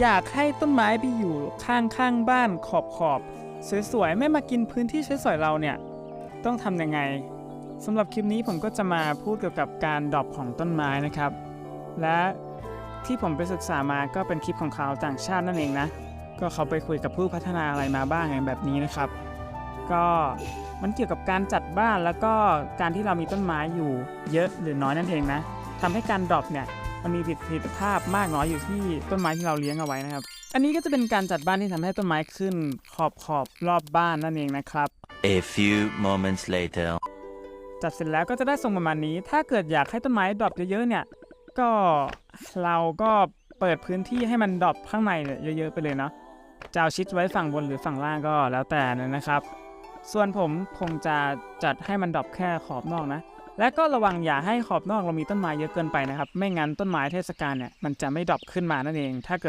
อยากให้ต้นไม้ไปอยู่ข้างข้างๆบ้านขอบขอบสวยๆ ไม่มากินพื้นที่สวยๆเราเนี่ย ต้องทำยังไงสำหรับคลิปนี้ผมก็จะมาพูดเกี่ยวกับการดรอปของต้นไม้นะครับ และที่ผมไปศึกษามาก็เป็นคลิปของเขาต่างชาตินั่นเองนะ ก็เขาไปคุยกับผู้พัฒนาอะไรมาบ้างอย่างแบบนี้นะครับ ก็มันเกี่ยวกับการจัดบ้านแล้วก็การที่เรามีต้นไม้อยู่เยอะหรือน้อยนั่นเองนะทำให้การดรอปเนี่ย มันมีประสิทธิภาพมากน้อยอยู่ที่ต้นไม้ที่เราเลี้ยงเอาไว้นะครับ อันนี้ก็จะเป็นการจัดบ้านที่ทำให้ต้นไม้ขึ้นขอบขอบรอบบ้านนั่นเองนะครับ A few moments later. จัดเสร็จแล้วก็จะได้ทรงประมาณนี้ ถ้าเกิดอยากให้ต้นไม้ดรอปเยอะๆเนี่ย ก็เราก็เปิดพื้นที่ให้มันดรอปข้างในเนี่ยเยอะๆไปเลยเนาะจะเอาชิดไว้ฝั่งบนหรือฝั่งล่างก็แล้วแต่นะครับ ส่วนผมคงจะจัดให้มันดรอปแค่ขอบนอกนะ และก็ระวังอย่าให้ขอบนอกเรามีต้นไม้เยอะเกินไปนะครับ ไม่งั้นต้นไม้เทศกาลเนี่ยมันจะไม่ดรอปขึ้นมานั่นเอง ถ้าเกิด